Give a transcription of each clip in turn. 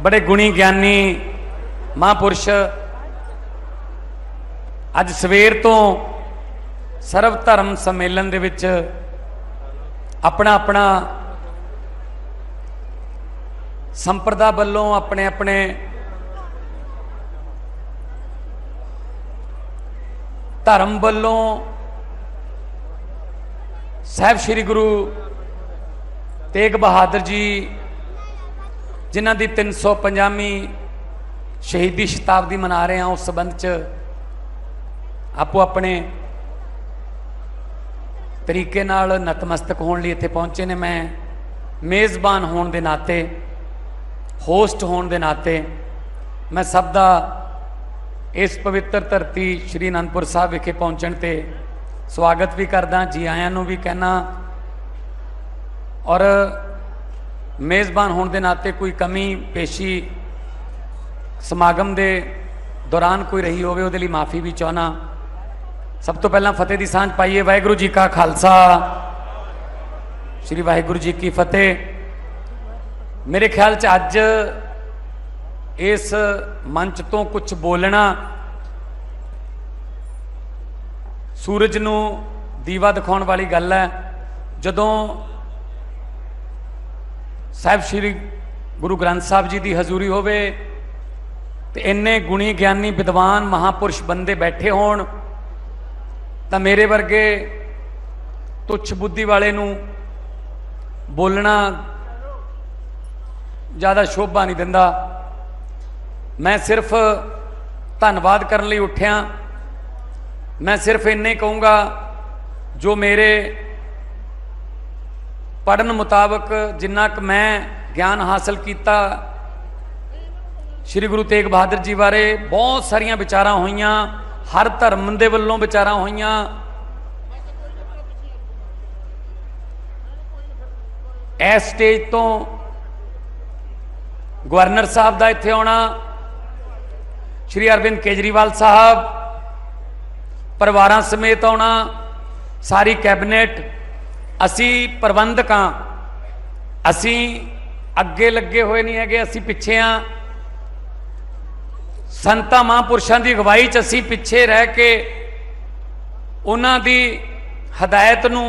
ਬੜੇ ਗੁਣੀ ਗਿਆਨੀ ਮਹਾਂਪੁਰਸ਼। ਅੱਜ ਸਵੇਰ ਤੋਂ ਸਰਵ ਧਰਮ ਸੰਮੇਲਨ ਦੇ ਵਿੱਚ ਆਪਣਾ ਆਪਣਾ ਸੰਪਰਦਾ ਵੱਲੋਂ ਆਪਣੇ ਆਪਣੇ ਧਰਮ ਵੱਲੋਂ ਸਾਹਿਬ ਸ੍ਰੀ ਗੁਰੂ ਤੇਗ ਬਹਾਦਰ ਜੀ ਜਿਨ੍ਹਾਂ ਦੀ 350ਵੀਂ ਸ਼ਹੀਦੀ ਸ਼ਤਾਬਦੀ ਮਨਾ ਰਹੇ ਹਾਂ, ਉਸ ਸੰਬੰਧ ਚ ਆਪੋ ਆਪਣੇ ਤਰੀਕੇ ਨਾਲ ਨਤਮਸਤਕ ਹੋਣ ਲਈ ਇੱਥੇ ਪਹੁੰਚੇ ਨੇ। ਮੈਂ ਮੇਜ਼ਬਾਨ ਹੋਣ ਦੇ ਨਾਤੇ, ਹੋਸਟ ਹੋਣ ਦੇ ਨਾਤੇ, ਮੈਂ ਸਭ ਦਾ ਇਸ ਪਵਿੱਤਰ ਧਰਤੀ ਸ਼੍ਰੀ ਅਨੰਦਪੁਰ ਸਾਹਿਬ ਵਿਖੇ ਪਹੁੰਚਣ ਤੇ ਸਵਾਗਤ ਵੀ ਕਰਦਾ, ਜੀ ਆਇਆਂ ਨੂੰ ਵੀ ਕਹਿਣਾ। ਔਰ ਮੇਜ਼ਬਾਨ ਹੋਣ ਦੇ ਨਾਤੇ ਕੋਈ ਕਮੀ, ਪੇਸ਼ੀ, ਸਮਾਗਮ ਦੇ ਦੌਰਾਨ ਕੋਈ ਰਹੀ ਹੋਵੇ, ਉਹਦੇ ਲਈ ਮਾਫੀ ਵੀ ਚਾਹਨਾ ਸਭ ਤੋਂ ਪਹਿਲਾਂ ਫਤਿਹ ਦੀ ਸਾਂਝ ਪਾਈਏ। ਵਾਹਿਗੁਰੂ ਜੀ ਕਾ ਖਾਲਸਾ। ਸ੍ਰੀ ਵਾਹਿਗੁਰੂ ਜੀ ਕੀ ਫਤਿਹ। ਮੇਰੇ ਖਿਆਲ ਚ ਅੱਜ ਇਸ ਮੰਚ ਤੋਂ ਕੁਝ ਬੋਲਣਾ ਸੂਰਜ ਨੂੰ ਦੀਵਾ ਦਿਖਾਉਣ ਵਾਲੀ ਗੱਲ ਹੈ। ਜਦੋਂ ਸਾਹਿਬ ਸ੍ਰੀ ਗੁਰੂ ਗ੍ਰੰਥ ਸਾਹਿਬ ਜੀ ਦੀ ਹਜ਼ੂਰੀ ਹੋਵੇ ਤੇ ਇੰਨੇ ਗੁਣੀ ਗਿਆਨੀ ਵਿਦਵਾਨ ਮਹਾਪੁਰਸ਼ ਬੰਦੇ ਬੈਠੇ ਹੋਣ, ਤਾਂ ਮੇਰੇ ਵਰਗੇ ਤੁੱਛ ਬੁੱਧੀ ਵਾਲੇ ਨੂੰ ਬੋਲਣਾ ਜ਼ਿਆਦਾ ਸ਼ੋਭਾ ਨਹੀਂ ਦਿੰਦਾ। ਮੈਂ ਸਿਰਫ ਧੰਨਵਾਦ ਕਰਨ ਲਈ ਉੱਠਿਆ। ਮੈਂ ਸਿਰਫ ਇੰਨੇ ਕਹੂੰਗਾ ਜੋ ਮੇਰੇ ਪੜਨ ਮੁਤਾਬਕ ਜਿੰਨਾ ਕੁ ਮੈਂ ਗਿਆਨ ਹਾਸਲ ਕੀਤਾ, ਸ੍ਰੀ ਗੁਰੂ ਤੇਗ ਬਹਾਦਰ ਜੀ ਬਾਰੇ ਬਹੁਤ ਸਾਰੀਆਂ ਵਿਚਾਰਾਂ ਹੋਈਆਂ, ਹਰ ਧਰਮ ਦੇ ਵੱਲੋਂ ਵਿਚਾਰਾਂ ਹੋਈਆਂ। ਇਸ ਸਟੇਜ ਤੋਂ ਗਵਰਨਰ ਸਾਹਿਬ ਦਾ ਇੱਥੇ ਆਉਣਾ, ਸ਼੍ਰੀ ਅਰਵਿੰਦ ਕੇਜਰੀਵਾਲ ਸਾਹਿਬ, ਪਰਿਵਾਰਾਂ ਸਮੇਤ ਆਉਣਾ, ਸਾਰੀ ਕੈਬਨਿਟ ਅਸੀਂ ਪ੍ਰਬੰਧਕਾਂ ਅਸੀਂ ਅੱਗੇ ਲੱਗੇ ਹੋਏ ਨਹੀਂ ਹੈਗੇ, ਅਸੀਂ ਪਿੱਛੇ ਆ ਸੰਤਾਂ ਮਹਾਂਪੁਰਸ਼ਾਂ ਦੀ ਅਗਵਾਈ 'ਚ ਅਸੀਂ ਪਿੱਛੇ ਰਹਿ ਕੇ ਉਹਨਾਂ ਦੀ ਹਦਾਇਤ ਨੂੰ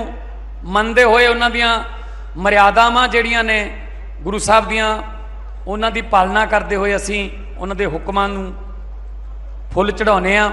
ਮੰਨਦੇ ਹੋਏ ਉਹਨਾਂ ਦੀਆਂ ਮਰਿਆਦਾਵਾਂ ਜਿਹੜੀਆਂ ਨੇ ਗੁਰੂ ਸਾਹਿਬ ਦੀਆਂ, ਉਹਨਾਂ ਦੀ ਪਾਲਣਾ ਕਰਦੇ ਹੋਏ ਅਸੀਂ ਉਹਨਾਂ ਦੇ ਹੁਕਮਾਂ ਨੂੰ ਫੁੱਲ ਚੜਾਉਨੇ ਆ